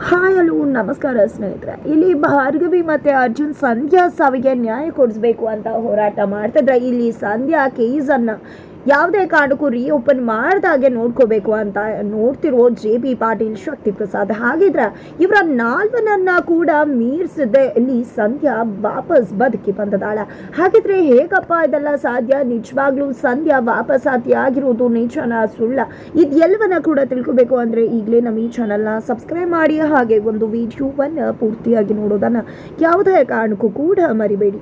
Hi hello, ನಮಸ್ಕಾರ ಸ್ನೇಹಿತರೆ. ಇಲ್ಲಿ ಭಾರ್ಗವಿ ಮತ್ತೆ ಅರ್ಜುನ್ ಸಂಧ್ಯಾ ಸಾವಿಗೆ ನ್ಯಾಯ ಕೊಡಿಸ್ಬೇಕು ಅಂತ ಹೋರಾಟ ಮಾಡ್ತಿದ್ರೆ ಇಲ್ಲಿ ಸಂಧ್ಯಾ ಕೇಸನ್ನ ಯಾವುದೇ ಕಾರಣಕ್ಕೂ ರೀಓಪನ್ ಮಾಡ್ದಾಗೆ ನೋಡ್ಕೋಬೇಕು ಅಂತ ನೋಡ್ತಿರೋ ಜೆ ಪಿ ಪಾಟೀಲ್ ಶಕ್ತಿ ಪ್ರಸಾದ್. ಹಾಗಿದ್ರೆ ಇವರ ನಾಲ್ವನನ್ನ ಕೂಡ ಮೀರಿಸದೆ ಇಲ್ಲಿ ಸಂಧ್ಯಾ ವಾಪಸ್ ಬದುಕಿ ಬಂದದಾಳ. ಹಾಗಿದ್ರೆ ಹೇಗಪ್ಪ ಇದೆಲ್ಲ ಸಾಧ್ಯ? ನಿಜವಾಗ್ಲೂ ಸಂಧ್ಯಾ ವಾಪಸ್ ಆಗಿರೋದು ನಿಜನ ಸುಳ್ಳ? ಇದೆಲ್ಲವನ್ನ ಕೂಡ ತಿಳ್ಕೊಬೇಕು ಅಂದ್ರೆ ಈಗಲೇ ನಮ್ಮ ಈ ಚಾನಲ್ನ ಸಬ್ಸ್ಕ್ರೈಬ್ ಮಾಡಿ, ಹಾಗೆ ಒಂದು ವಿಡಿಯೋವನ್ನು ಪೂರ್ತಿಯಾಗಿ ನೋಡೋದನ್ನ ಯಾವುದೇ ಕಾರಣಕ್ಕೂ ಕೂಡ ಮರಿಬೇಡಿ.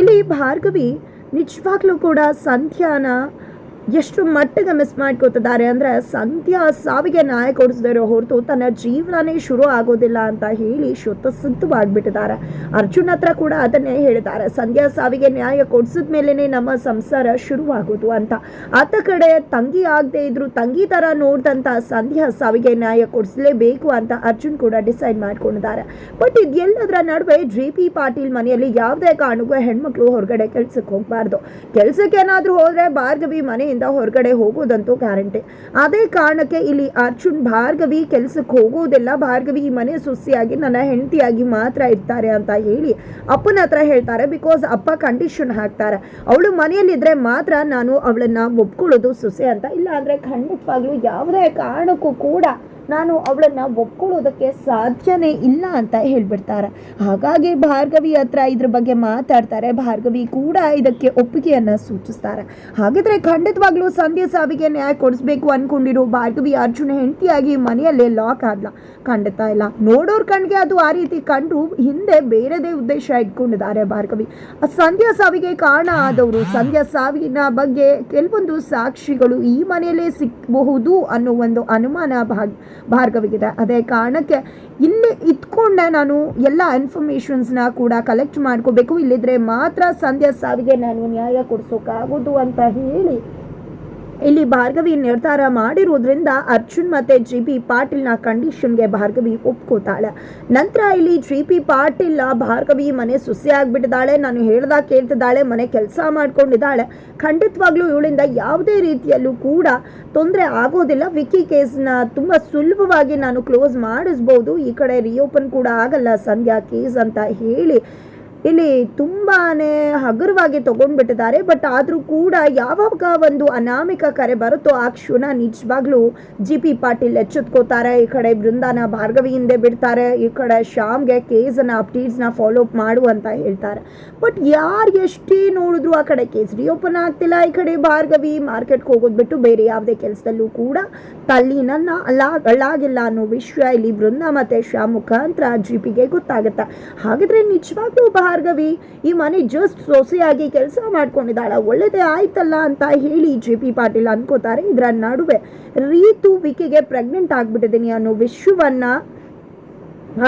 ಇಲ್ಲಿ ಭಾರ್ಗವಿ ನಿಜವಾಗ್ಲೂ ಕೂಡ ಸಂಧ್ಯಾನ ಎಷ್ಟು ಮಟ್ಟಿಗೆ ಮಿಸ್ ಮಾಡ್ಕೋತಿದ್ದಾರೆ ಅಂದರೆ ಸಂಧ್ಯಾ ಸಾವಿಗೆ ನ್ಯಾಯ ಕೊಡಿಸಿದಾರೆ ಹೊರತು ತನ್ನ ಜೀವನನೇ ಶುರು ಆಗೋದಿಲ್ಲ ಅಂತ ಹೇಳಿ ಶುದ್ಧ ಸಿದ್ಧವಾಗಿಬಿಟ್ಟಿದ್ದಾರೆ. ಅರ್ಜುನ್ ಹತ್ರ ಕೂಡ ಅದನ್ನೇ ಹೇಳಿದ್ದಾರೆ. ಸಂಧ್ಯಾ ಸಾವಿಗೆ ನ್ಯಾಯ ಕೊಡಿಸಿದ ಮೇಲೇ ನಮ್ಮ ಸಂಸಾರ ಶುರುವಾಗೋದು ಅಂತ. ಆತ ಕಡೆ ತಂಗಿ ಆಗದೆ ಇದ್ರು ತಂಗಿ ಥರ ನೋಡಿದಂಥ ಸಂಧ್ಯಾ ಸಾವಿಗೆ ನ್ಯಾಯ ಕೊಡಿಸಲೇಬೇಕು ಅಂತ ಅರ್ಜುನ್ ಕೂಡ ಡಿಸೈಡ್ ಮಾಡ್ಕೊಂಡಿದ್ದಾರೆ. ಬಟ್ ಇದೆಲ್ಲದರ ನಡುವೆ ಜಿ ಪಿ ಪಾಟೀಲ್ ಮನೆಯಲ್ಲಿ ಯಾವುದೇ ಕಾರಣಕ್ಕೂ ಹೆಣ್ಮಕ್ಳು ಹೊರಗಡೆ ಕೆಲ್ಸಕ್ಕೆ ಹೋಗಬಾರ್ದು. ಕೆಲ್ಸಕ್ಕೆ ಏನಾದರೂ ಹೋದರೆ ಭಾರ್ಗವಿ ಮನೆಯಿಂದ ಹೊರಗಡೆ ಹೋಗೋದಂತೂ ಗ್ಯಾರಂಟಿ. ಅದೇ ಕಾರಣಕ್ಕೆ ಇಲ್ಲಿ ಅರ್ಜುನ್ ಭಾರ್ಗವಿ ಕೆಲಸಕ್ಕೆ ಹೋಗೋದಿಲ್ಲ. ಭಾರ್ಗವಿ ಈ ಮನೆ ಸೊಸೆಯಾಗಿ ನನ್ನ ಹೆಂಡತಿಯಾಗಿ ಮಾತ್ರ ಇರ್ತಾರೆ ಅಂತ ಹೇಳಿ ಅಪ್ಪನ ಹತ್ರ ಹೇಳ್ತಾರೆ. ಬಿಕಾಸ್ ಅಪ್ಪ ಕಂಡೀಷನ್ ಹಾಕ್ತಾರೆ. ಅವಳು ಮನೆಯಲ್ಲಿದ್ದರೆ ಮಾತ್ರ ನಾನು ಅವಳನ್ನು ಒಪ್ಕೊಳ್ಳೋದು ಸುಸೆ ಅಂತ. ಇಲ್ಲ ಅಂದರೆ ಖಂಡಿತವಾಗ್ಲೂ ಯಾವುದೇ ಕಾರಣಕ್ಕೂ ಕೂಡ ನಾನು ಅವಳನ್ನ ಒಪ್ಕೊಳ್ಳೋದಕ್ಕೆ ಸಾಧ್ಯನೇ ಇಲ್ಲ ಅಂತ ಹೇಳ್ಬಿಡ್ತಾರೆ. ಹಾಗಾಗಿ ಭಾರ್ಗವಿ ಹತ್ರ ಇದ್ರ ಬಗ್ಗೆ ಮಾತಾಡ್ತಾರೆ. ಭಾರ್ಗವಿ ಕೂಡ ಇದಕ್ಕೆ ಒಪ್ಪಿಗೆಯನ್ನ ಸೂಚಿಸ್ತಾರೆ. ಹಾಗಿದ್ರೆ ಖಂಡಿತವಾಗ್ಲೂ ಸಂಧ್ಯಾ ಸಾವಿಗೆ ನ್ಯಾಯ ಕೊಡಿಸ್ಬೇಕು ಅನ್ಕೊಂಡಿರೋ ಭಾರ್ಗವಿ ಅರ್ಜುನ ಹೆಂಡತಿಯಾಗಿ ಮನೆಯಲ್ಲೇ ಲಾಕ್ ಆದ್ಲ ಖಂಡಿತ ಇಲ್ಲ. ನೋಡೋರ್ ಕಣ್ಗೆ ಅದು ಆ ರೀತಿ ಕಂಡು ಹಿಂದೆ ಬೇರೆದೇ ಉದ್ದೇಶ ಇಟ್ಕೊಂಡಿದ್ದಾರೆ ಭಾರ್ಗವಿ. ಸಂಧ್ಯಾ ಸಾವಿಗೆ ಕಾರಣ ಆದವರು, ಸಂಧ್ಯಾ ಸಾವಿನ ಬಗ್ಗೆ ಕೆಲವೊಂದು ಸಾಕ್ಷಿಗಳು ಈ ಮನೆಯಲ್ಲೇ ಸಿಕ್ಕಬಹುದು ಅನ್ನೋ ಒಂದು ಅನುಮಾನ ಭಾಗ್ ಭಾರ್ಗವಿಗಿದೆ. ಅದೇ ಕಾರಣಕ್ಕೆ ಇಲ್ಲಿ ಇದ್ಕೊಂಡೆ ನಾನು ಎಲ್ಲ ಇನ್ಫಾರ್ಮೇಷನ್ಸ್ನ ಕೂಡ ಕಲೆಕ್ಟ್ ಮಾಡ್ಕೋಬೇಕು. ಇಲ್ಲಿದ್ರೆ ಮಾತ್ರ ಸಂಧ್ಯಾ ಸಾವಿಗೆ ನಾನು ನ್ಯಾಯ ಕೊಡಿಸೋಕ್ಕಾಗೋದು ಅಂತ ಹೇಳಿ ಇಲ್ಲಿ ಭಾರ್ಗವಿ ನಿರ್ಧಾರ ಮಾಡಿರೋದ್ರಿಂದ ಅರ್ಜುನ್ ಮತ್ತೆ ಜಿ ಪಿ ಪಾಟೀಲ್ನ ಕಂಡೀಷನ್ಗೆ ಭಾರ್ಗವಿ ಒಪ್ಕೋತಾಳೆ. ನಂತರ ಇಲ್ಲಿ ಜಿ ಪಿ ಪಾಟೀಲ್ ಭಾರ್ಗವಿ ಮನೆ ಸುಸಿ ಆಗ್ಬಿಟ್ಟಿದ್ದಾಳೆ. ನಾನು ಹೇಳ್ದಾಗ ಕೇಳ್ತಿದ್ದಾಳೆ, ಮನೆ ಕೆಲಸ ಮಾಡ್ಕೊಂಡಿದ್ದಾಳೆ. ಖಂಡಿತವಾಗ್ಲೂ ಇವಳಿಂದ ಯಾವುದೇ ರೀತಿಯಲ್ಲೂ ಕೂಡ ತೊಂದರೆ ಆಗೋದಿಲ್ಲ. ವಿಕ್ಕಿ ಕೇಸ್ನ ತುಂಬ ಸುಲಭವಾಗಿ ನಾನು ಕ್ಲೋಸ್ ಮಾಡಿಸ್ಬೋದು. ಈ ಕಡೆ ರಿಯೋಪನ್ ಕೂಡ ಆಗಲ್ಲ, ಸಂಧ್ಯಾ ಕೇಸ್ ಅಂತ ಹೇಳಿ ಇಲ್ಲಿ ತುಂಬಾ ಹಗುರವಾಗಿ ತಗೊಂಡ್ಬಿಟ್ಟಿದ್ದಾರೆ. ಬಟ್ ಆದರೂ ಕೂಡ ಯಾವಾಗ ಒಂದು ಅನಾಮಿಕ ಕರೆ ಬರುತ್ತೋ ಆ ಕ್ಷಣ ನಿಜವಾಗ್ಲೂ ಜಿ ಪಿ ಪಾಟೀಲ್ ಎಚ್ಚೆತ್ಕೋತಾರೆ. ಈ ಕಡೆ ಬೃಂದಾನ ಭಾರ್ಗವಿ ಹಿಂದೆ ಬಿಡ್ತಾರೆ. ಈ ಕಡೆ ಶ್ಯಾಮ್ಗೆ ಕೇಸನ್ನ ಅಪ್ಡೇಟ್ಸ್ನ ಫಾಲೋ ಅಪ್ ಮಾಡು ಅಂತ ಹೇಳ್ತಾರೆ. ಬಟ್ ಯಾರು ಎಷ್ಟೇ ನೋಡಿದ್ರು ಆ ಕಡೆ ಕೇಸ್ ರಿಓಪನ್ ಆಗ್ತಿಲ್ಲ. ಈ ಕಡೆ ಭಾರ್ಗವಿ ಮಾರ್ಕೆಟ್ಗೆ ಹೋಗೋದು ಬಿಟ್ಟು ಬೇರೆ ಯಾವುದೇ ಕೆಲಸದಲ್ಲೂ ಕೂಡ ತಲ್ಲಿನನ್ನ ಅಲ್ಲ ಅಳಾಗಿಲ್ಲ ಅನ್ನೋ ವಿಷಯ ಇಲ್ಲಿ ಬೃಂದ ಮತ್ತೆ ಶ್ಯಾಮ್ ಮುಖಾಂತರ ಜಿ ಪಿಗೆ ಗೊತ್ತಾಗುತ್ತೆ. ಹಾಗಾದರೆ ನಿಜವಾಗ್ಲೂ ಭಾರ್ಗವಿ, ಈ ಮನೆ ಜಸ್ಟ್ ಸೊಸೆಯಾಗಿ ಕೆಲಸ ಮಾಡ್ಕೊಂಡಿದ್ದಾಳ. ಒಳ್ಳೇದೇ ಆಯ್ತಲ್ಲ ಅಂತ ಹೇಳಿ ಜೆ ಪಿ ಪಾಟೀಲ್ ಅನ್ಕೋತಾರೆ. ಇದರ ನಡುವೆ ರೀತು ವಿಕೆಗೆ ಪ್ರೆಗ್ನೆಂಟ್ ಆಗ್ಬಿಟ್ಟಿದ್ದೀನಿ ಅನ್ನೋ ವಿಷಯವನ್ನ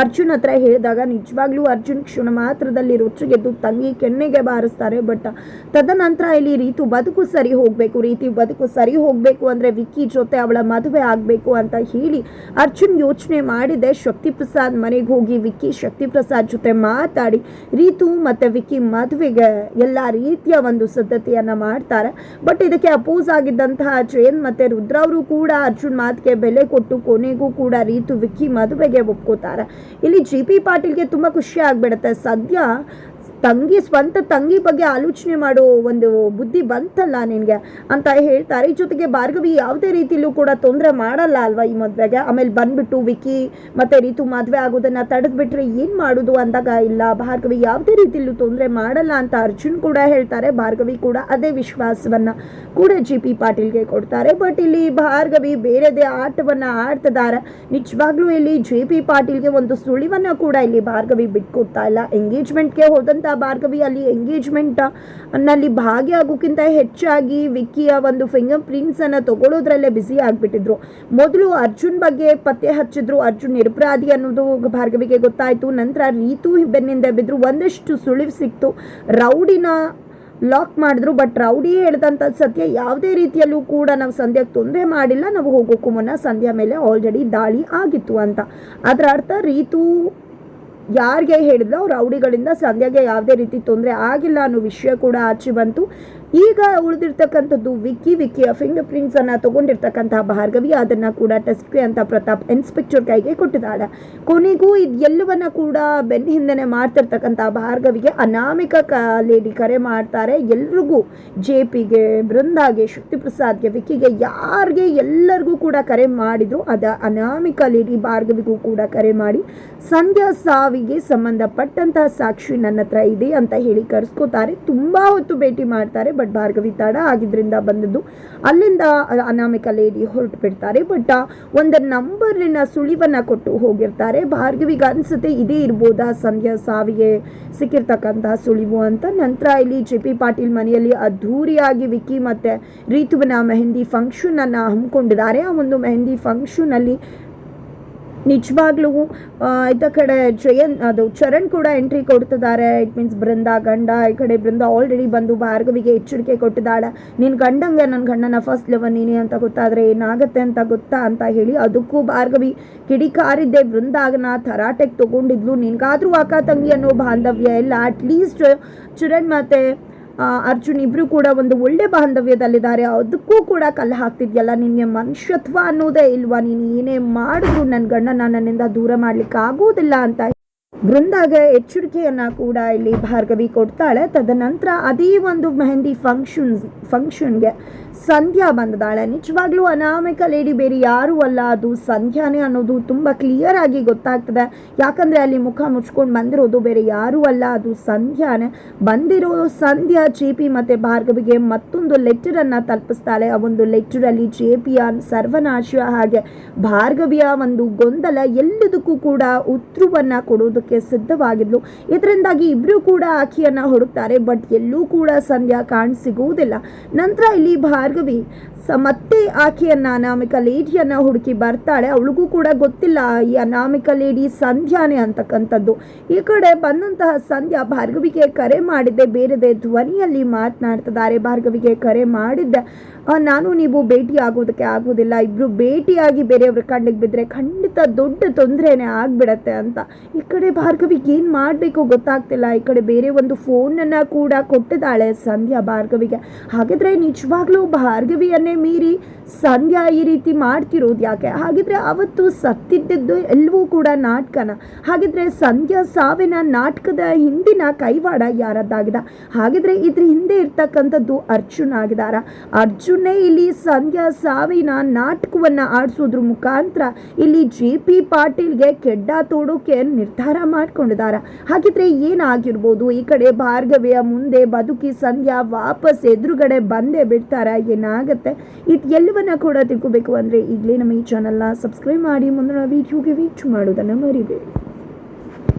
ಅರ್ಜುನ್ ಹತ್ರ ಹೇಳಿದಾಗ, ನಿಜವಾಗ್ಲೂ ಅರ್ಜುನ್ ಕ್ಷಣ ಮಾತ್ರದಲ್ಲಿ ರೊಚ್ಚಿಗೆದ್ದು ತಂಗಿ ಕೆನ್ನೆಗೆ ಬಾರಿಸ್ತಾರೆ, ಬಟ್ ತದನಂತರ ಇಲ್ಲಿ ರೀತು ಬದುಕು ಸರಿ ಹೋಗಬೇಕು, ರೀತಿ ಬದುಕು ಸರಿ ಹೋಗಬೇಕು ಅಂದರೆ ವಿಕ್ಕಿ ಜೊತೆ ಅವಳ ಮದುವೆ ಆಗಬೇಕು ಅಂತ ಹೇಳಿ ಅರ್ಜುನ್ ಯೋಚನೆ ಮಾಡಿದೆ. ಶಕ್ತಿ ಪ್ರಸಾದ್ ಮನೆಗೆ ಹೋಗಿ ವಿಕ್ಕಿ ಶಕ್ತಿ ಪ್ರಸಾದ್ ಜೊತೆ ಮಾತಾಡಿ, ರೀತು ಮತ್ತು ವಿಕ್ಕಿ ಮದುವೆಗೆ ಎಲ್ಲ ರೀತಿಯ ಒಂದು ಸಿದ್ಧತೆಯನ್ನು ಮಾಡ್ತಾರೆ. ಬಟ್ ಇದಕ್ಕೆ ಅಪೋಸ್ ಆಗಿದ್ದಂತಹ ಜಯನ್ ಮತ್ತು ರುದ್ರ ಅವರು ಕೂಡ ಅರ್ಜುನ್ ಮಾತಿಗೆ ಬೆಲೆ ಕೊಟ್ಟು ಕೊನೆಗೂ ಕೂಡ ರೀತು ವಿಕ್ಕಿ ಮದುವೆಗೆ ಒಪ್ಕೋತಾರೆ. ಇಲ್ಲಿ ಜಿ ಪಿ ಪಾಟೀಲ್ಗೆ ತುಂಬ ಖುಷಿ ಆಗ್ಬಿಡುತ್ತೆ. ಸದ್ಯ ತಂಗಿ, ಸ್ವಂತ ತಂಗಿ ಬಗ್ಗೆ ಆಲೋಚನೆ ಮಾಡೋ ಒಂದು ಬುದ್ಧಿ ಬಂತಲ್ಲ ನಿನಗೆ ಅಂತ ಹೇಳ್ತಾರೆ. ಈ ಜೊತೆಗೆ ಭಾರ್ಗವಿ ಯಾವುದೇ ರೀತಿಲೂ ಕೂಡ ತೊಂದರೆ ಮಾಡಲ್ಲ ಅಲ್ವಾ ಈ ಮದುವೆಗೆ? ಆಮೇಲೆ ಬಂದ್ಬಿಟ್ಟು ವಿಕಿ ಮತ್ತೆ ರೀತು ಮದುವೆ ಆಗೋದನ್ನ ತಡೆದ್ಬಿಟ್ರೆ ಏನು ಮಾಡೋದು ಅಂದಾಗ ಇಲ್ಲ. ಭಾರ್ಗವಿ ಯಾವುದೇ ರೀತಿಲೂ ತೊಂದರೆ ಮಾಡಲ್ಲ ಅಂತ ಅರ್ಜುನ್ ಕೂಡ ಹೇಳ್ತಾರೆ. ಭಾರ್ಗವಿ ಕೂಡ ಅದೇ ವಿಶ್ವಾಸವನ್ನ ಕೂಡ ಜಿ ಪಿ ಪಾಟೀಲ್ಗೆ ಕೊಡ್ತಾರೆ. ಬಟ್ ಇಲ್ಲಿ ಭಾರ್ಗವಿ ಬೇರೆದೇ ಆಟವನ್ನ ಆಡ್ತಿದ್ದಾರೆ. ನಿಜವಾಗ್ಲೂ ಇಲ್ಲಿ ಜೆ ಪಿ ಪಾಟೀಲ್ಗೆ ಒಂದು ಸುಳಿವನ್ನ ಕೂಡ ಇಲ್ಲಿ ಭಾರ್ಗವಿ ಬಿಟ್ಕೊಡ್ತಾ ಇಲ್ಲ. ಎಂಗೇಜ್ಮೆಂಟ್ಗೆ ಹೋದಂತ ಭಾರ್ಗವಿ ಅಲ್ಲಿ ಎಂಗೇಜ್ಮೆಂಟ್ನಲ್ಲಿ ಭಾಗಿಯಾಗೋಕ್ಕಿಂತ ಹೆಚ್ಚಾಗಿ ವಿಕ್ಕಿಯ ಒಂದು ಫಿಂಗರ್ ಪ್ರಿಂಟ್ಸ್ ಅನ್ನ ತಗೊಳ್ಳೋದ್ರಲ್ಲೇ ಬ್ಯುಸಿ ಆಗ್ಬಿಟ್ಟಿದ್ರು. ಮೊದಲು ಅರ್ಜುನ್ ಬಗ್ಗೆ ಪತ್ತೆ ಹಚ್ಚಿದ್ರು, ಅರ್ಜುನ್ ನಿರಪರಾಧಿ ಅನ್ನೋದು ಭಾರ್ಗವಿಗೆ ಗೊತ್ತಾಯ್ತು. ನಂತರ ರೀತು ಬೆನ್ನಿಂದ ಬಿದ್ರು, ಒಂದಷ್ಟು ಸುಳಿವು ಸಿಕ್ತು. ರೌಡಿನ ಲಾಕ್ ಮಾಡಿದ್ರು ಬಟ್ ರೌಡಿ ಹೇಳಿದಂಥ ಸತ್ಯ ಯಾವುದೇ ರೀತಿಯಲ್ಲೂ ಕೂಡ ನಾವು ಸಂಧ್ಯಾಗೆ ತೊಂದರೆ ಮಾಡಿಲ್ಲ. ನಾವು ಹೋಗೋಕ್ಕೂ ಮುನ್ನ ಸಂಧ್ಯಾ ಮೇಲೆ ಆಲ್ರೆಡಿ ದಾಳಿ ಆಗಿತ್ತು ಅಂತ. ಅದರ ಅರ್ಥ ರೀತು ಯಾರಿಗೆ ಹೇಳಿದ್ರು ಅವ್ರು ರೌಡಿಗಳಿಂದ ಸಂಧ್ಯಾಗೆ ಯಾವುದೇ ರೀತಿ ತೊಂದರೆ ಆಗಿಲ್ಲ ಅನ್ನೋ ವಿಷಯ ಕೂಡ ಆಚೆ ಬಂತು. ಈಗ ಉಳಿದಿರ್ತಕ್ಕಂಥದ್ದು ವಿಕ್ಕಿ ವಿಕ್ಕಿಯ ಫಿಂಗರ್ ಪ್ರಿಂಟ್ಸ್ ಅನ್ನ ತಗೊಂಡಿರ್ತಕ್ಕಂತಹ ಭಾರ್ಗವಿ. ಅದನ್ನ ಕೂಡ ಟೆಸ್ಟ್ಗೆ ಅಂತ ಪ್ರತಾಪ್ ಇನ್ಸ್ಪೆಕ್ಟರ್ ಕೈಗೆ ಕೊಟ್ಟಿದ್ದಾಳೆ. ಕೊನೆಗೂ ಇದೆಲ್ಲವನ್ನ ಕೂಡ ಬೆನ್ನ ಹಿಂದೆನೆ ಮಾಡ್ತಿರ್ತಕ್ಕಂಥ ಭಾರ್ಗವಿಗೆ ಅನಾಮಿಕ ಲೇಡಿ ಕರೆ ಮಾಡ್ತಾರೆ. ಎಲ್ರಿಗೂ ಜೆ ಪಿಗೆ, ಬೃಂದಾಗೆ ಶಕ್ತಿ ಪ್ರಸಾದ್ಗೆ ವಿಕ್ಕಿಗೆ ಯಾರಿಗೆ ಎಲ್ಲರಿಗೂ ಕೂಡ ಕರೆ ಮಾಡಿದ್ರು. ಅದ ಅನಾಮಿಕ ಲೇಡಿ ಭಾರ್ಗವಿಗೂ ಕೂಡ ಕರೆ ಮಾಡಿ ಸಂಧ್ಯಾ ಸಾವಿಗೆ ಸಂಬಂಧಪಟ್ಟಂತಹ ಸಾಕ್ಷಿ ನನ್ನ ಹತ್ರ ಇದೆ ಅಂತ ಹೇಳಿ ಕರೆಸ್ಕೋತಾರೆ. ತುಂಬಾ ಹೊತ್ತು ಭೇಟಿ ಮಾಡ್ತಾರೆ ಬಟ್ ಭಾರ್ಗವಿ ತಡ ಆಗಿದ್ರಿಂದ ಬಂದದ್ದು. ಅಲ್ಲಿಂದ ಅನಾಮಿಕ ಲೇಡಿ ಹೊರಟು ಬಿಡ್ತಾರೆ. ಬಟ್ ಒಂದು ನಂಬರಿನ ಸುಳಿವನ್ನ ಕೊಟ್ಟು ಹೋಗಿರ್ತಾರೆ. ಭಾರ್ಗವಿಗೆ ಅನ್ಸುತ್ತೆ ಇದೇ ಇರ್ಬೋದಾ ಸಂಧ್ಯಾ ಸಾವಿಗೆ ಸಿಕ್ಕಿರ್ತಕ್ಕಂತಹ ಸುಳಿವು ಅಂತ. ನಂತರ ಇಲ್ಲಿ ಜೆ ಪಿ ಪಾಟೀಲ್ ಮನೆಯಲ್ಲಿ ಅದ್ಧೂರಿಯಾಗಿ ವಿಕ್ಕಿ ಮತ್ತೆ ರಿತುವಿನ ಮೆಹಂದಿ ಫಂಕ್ಷನ್ ಅನ್ನ ಹಮ್ಮಿಕೊಂಡಿದ್ದಾರೆ. ಆ ಒಂದು ಮೆಹಂದಿ ಫಂಕ್ಷನ್ ಅಲ್ಲಿ ನಿಜವಾಗ್ಲೂ ಇದ ಕಡೆ ಜಯನ್, ಅದು ಚರಣ್ ಕೂಡ ಎಂಟ್ರಿ ಕೊಡ್ತಿದ್ದಾರೆ. ಇಟ್ ಮೀನ್ಸ್ ಬೃಂದ, ಗಂಡ, ಈ ಕಡೆ ಬೃಂದ ಆಲ್ರೆಡಿ ಬಂದು ಭಾರ್ಗವಿಗೆ ಎಚ್ಚರಿಕೆ ಕೊಟ್ಟಿದ್ದಾಳೆ. ನಿನ್ ಗಂಡಂಗೆ ನನ್ನ ಗಂಡನ ಫಸ್ಟ್ ಲೆವನ್ ನೀನೆ ಅಂತ ಗೊತ್ತಾದ್ರೆ ಏನಾಗತ್ತೆ ಅಂತ ಗೊತ್ತಾ ಅಂತ ಹೇಳಿ ಅದಕ್ಕೂ ಭಾರ್ಗವಿ ಕಿಡಿಕಾರಿದ್ದೆ ಬೃಂದಾಗನ ತರಾಟೆಗೆ ತಗೊಂಡಿದ್ಲು. ನಿನ್ಗಾದ್ರೂ ಅಕ್ಕ ತಂಗಿ ಅನ್ನೋ ಬಾಂಧವ್ಯ ಇಲ್ಲ. ಅಟ್ಲೀಸ್ಟ್ ಚರಣ್ ಮತ್ತೆ ಅರ್ಜುನ್ ಇಬ್ರು ಕೂಡ ಒಂದು ಒಳ್ಳೆ ಬಾಂಧವ್ಯದಲ್ಲಿದ್ದಾರೆ. ಅದಕ್ಕೂ ಕೂಡ ಕಲ್ಲು ಹಾಕ್ತಿದ್ಯಲ್ಲ ನಿನಗೆ ಮನುಷ್ಯತ್ವ ಅನ್ನೋದೇ ಇಲ್ವಾ? ನೀನು ಏನೇ ಮಾಡಿದ್ರು ನನ್ನ ಗಂಡನ ನನ್ನಿಂದ ದೂರ ಮಾಡ್ಲಿಕ್ಕೆ ಆಗೋದಿಲ್ಲ ಅಂತ ಬೃಂದಾಗ ಎಚ್ಚರಿಕೆಯನ್ನ ಕೂಡ ಇಲ್ಲಿ ಭಾರ್ಗವಿ ಕೊಡ್ತಾಳೆ. ತದನಂತರ ಅದೇ ಒಂದು ಮೆಹಂದಿ ಫಂಕ್ಷನ್ಸ್ ಫಂಕ್ಷನ್ಗೆ ಸಂಧ್ಯಾ ಬಂದದಾಳೆ. ನಿಜವಾಗ್ಲೂ ಅನಾಮಿಕ ಲೇಡಿ ಬೇರೆ ಯಾರೂ ಅಲ್ಲ. ಅದು ಸಂಧ್ಯಾನೇ ಅನ್ನೋದು ತುಂಬ ಕ್ಲಿಯರ್ ಆಗಿ ಗೊತ್ತಾಗ್ತದೆ. ಯಾಕಂದರೆ ಅಲ್ಲಿ ಮುಖ ಮುಚ್ಕೊಂಡು ಬಂದಿರೋದು ಬೇರೆ ಯಾರೂ ಅಲ್ಲ. ಅದು ಸಂಧ್ಯಾನೇ. ಬಂದಿರೋ ಸಂಧ್ಯಾ ಜೆ ಪಿ ಮತ್ತು ಭಾರ್ಗವಿಗೆ ಮತ್ತೊಂದು ಲೆಟರನ್ನು ತಲುಪಿಸ್ತಾಳೆ. ಆ ಒಂದು ಲೆಟರಲ್ಲಿ ಜೆ ಪಿಯ ಸರ್ವನಾಶ ಹಾಗೆ ಭಾರ್ಗವಿಯ ಒಂದು ಗೊಂದಲ ಎಲ್ಲದಕ್ಕೂ ಕೂಡ ಉತ್ತರವನ್ನು ಕೊಡೋದಕ್ಕೆ ಸಿದ್ಧವಾಗಿದ್ಲು. ಇದರಿಂದಾಗಿ ಇಬ್ಬರು ಕೂಡ ಆಕೆಯನ್ನು ಹುಡುಕ್ತಾರೆ, ಬಟ್ ಎಲ್ಲೂ ಕೂಡ ಸಂಧ್ಯಾ ಕಾಣ್ ಸಿಗುವುದಿಲ್ಲ. ನಂತರ ಇಲ್ಲಿ ಭಾರ್ಗವಿ ಸ ಮತ್ತೆ ಆಕೆಯನ್ನು ಅನಾಮಿಕ ಲೇಡಿಯನ್ನ ಹುಡುಕಿ ಬರ್ತಾಳೆ. ಅವಳಿಗೂ ಕೂಡ ಗೊತ್ತಿಲ್ಲ ಈ ಅನಾಮಿಕ ಲೇಡಿ ಸಂಧ್ಯಾನೇ ಅಂತಕ್ಕಂಥದ್ದು. ಈ ಕಡೆ ಬಂದಂತಹ ಸಂಧ್ಯಾ ಭಾರ್ಗವಿಗೆ ಕರೆ ಮಾಡಿದ್ದೆ. ಬೇರೆದೇ ಧ್ವನಿಯಲ್ಲಿ ಮಾತನಾಡ್ತಿದ್ದಾರೆ. ಭಾರ್ಗವಿಗೆ ಕರೆ ಮಾಡಿದ್ದೆ. ನಾನು ನೀವು ಭೇಟಿ ಆಗೋದಕ್ಕೆ ಆಗೋದಿಲ್ಲ. ಇಬ್ರು ಭೇಟಿಯಾಗಿ ಬೇರೆಯವ್ರ ಕಣ್ಣಿಗೆ ಬಿದ್ದರೆ ಖಂಡಿತ ದೊಡ್ಡ ತೊಂದರೆನೇ ಆಗಿಬಿಡತ್ತೆ ಅಂತ. ಈ ಕಡೆ ಭಾರ್ಗವಿಗೆ ಏನು ಮಾಡಬೇಕು ಗೊತ್ತಾಗ್ತಿಲ್ಲ. ಈ ಕಡೆ ಬೇರೆ ಒಂದು ಫೋನನ್ನು ಕೂಡ ಕೊಟ್ಟಿದ್ದಾಳೆ ಸಂಧ್ಯಾ ಭಾರ್ಗವಿಗೆ. ಹಾಗಿದ್ರೆ ನಿಜವಾಗ್ಲೂ ಭಾರ್ಗವಿಯನ್ನೇ ಮೀರಿ ಸಂಧ್ಯಾ ಈ ರೀತಿ ಮಾಡ್ತಿರೋದು ಯಾಕೆ? ಹಾಗಿದ್ರೆ ಅವತ್ತು ಸತ್ತಿದ್ದದ್ದು ಎಲ್ಲವೂ ಕೂಡ ನಾಟಕನ. ಹಾಗಿದ್ರೆ ಸಂಧ್ಯಾ ಸಾವಿನ ನಾಟಕದ ಹಿಂದಿನ ಕೈವಾಡ ಯಾರದ್ದಾಗಿದೆ? ಹಾಗಿದ್ರೆ ಇದ್ರ ಹಿಂದೆ ಇರ್ತಕ್ಕಂಥದ್ದು ಅರ್ಜುನ್ ಆಗಿದಾರ. ಅರ್ಜುನೇ ಇಲ್ಲಿ ಸಂಧ್ಯಾ ಸಾವಿನ ನಾಟಕವನ್ನ ಆಡಿಸೋದ್ರ ಮುಖಾಂತರ ಇಲ್ಲಿ ಜೆ ಪಿ ಪಾಟೀಲ್ಗೆ ಕೆಡ್ಡ ತೋಡೋಕೆ ನಿರ್ಧಾರ ಮಾಡ್ಕೊಂಡಿದಾರ. ಹಾಗಿದ್ರೆ ಏನಾಗಿರ್ಬೋದು? ಈ ಕಡೆ ಭಾರ್ಗವಿಯ ಮುಂದೆ ಬದುಕಿ ಸಂಧ್ಯಾ ವಾಪಸ್ ಎದುರುಗಡೆ ಬಂದೇ ಬಿಡ್ತಾರ, ಏನಾಗತ್ತೆ? ಇದು ಎಲ್ಲವನ್ನ ಕೂಡ ತಿಳ್ಕೊಬೇಕು ಅಂದರೆ ಈಗಲೇ ನಮ್ಮ ಈ ಚಾನಲ್ನ ಸಬ್ಸ್ಕ್ರೈಬ್ ಮಾಡಿ ಮುಂದಿನ ವೀಡಿಯೋಗೆ ವೀಚ್ ಮಾಡೋದನ್ನು ಮರಿಬೇಡಿ.